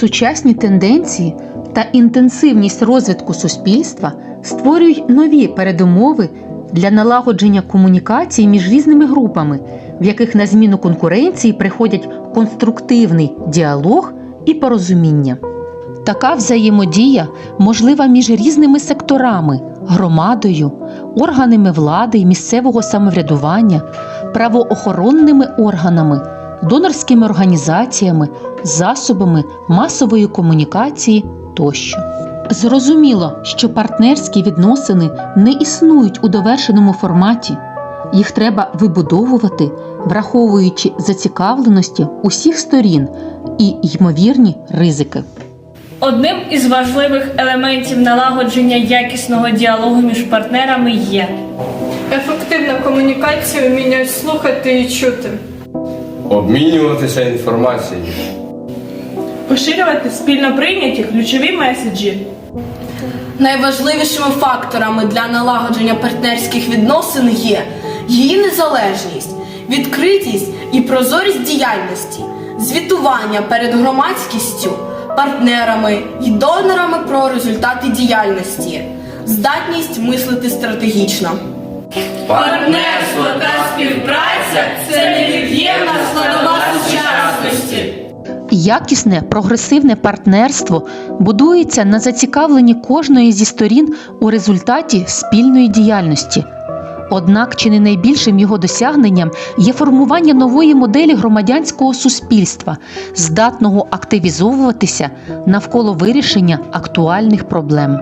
Сучасні тенденції та інтенсивність розвитку суспільства створюють нові передумови для налагодження комунікації між різними групами, в яких на зміну конкуренції приходять конструктивний діалог і порозуміння. Така взаємодія можлива між різними секторами, громадою, органами влади і місцевого самоврядування, правоохоронними органами, донорськими організаціями, засобами масової комунікації тощо. Зрозуміло, що партнерські відносини не існують у довершеному форматі. Їх треба вибудовувати, враховуючи зацікавленості усіх сторін і ймовірні ризики. Одним із важливих елементів налагодження якісного діалогу між партнерами є Ефективна комунікація, вміння слухати і чути. Обмінюватися інформацією. поширювати спільно прийняті ключові меседжі, Найважливішими факторами для налагодження партнерських відносин є її незалежність, відкритість і прозорість діяльності, звітування перед громадськістю, партнерами і донорами про результати діяльності, здатність мислити стратегічно. Партнерство та співпраця це невід'ємна складова сучасності. Якісне прогресивне партнерство будується на зацікавленні кожної зі сторін у результаті спільної діяльності. Однак чи не найбільшим його досягненням є формування нової моделі громадянського суспільства, здатного активізовуватися навколо вирішення актуальних проблем.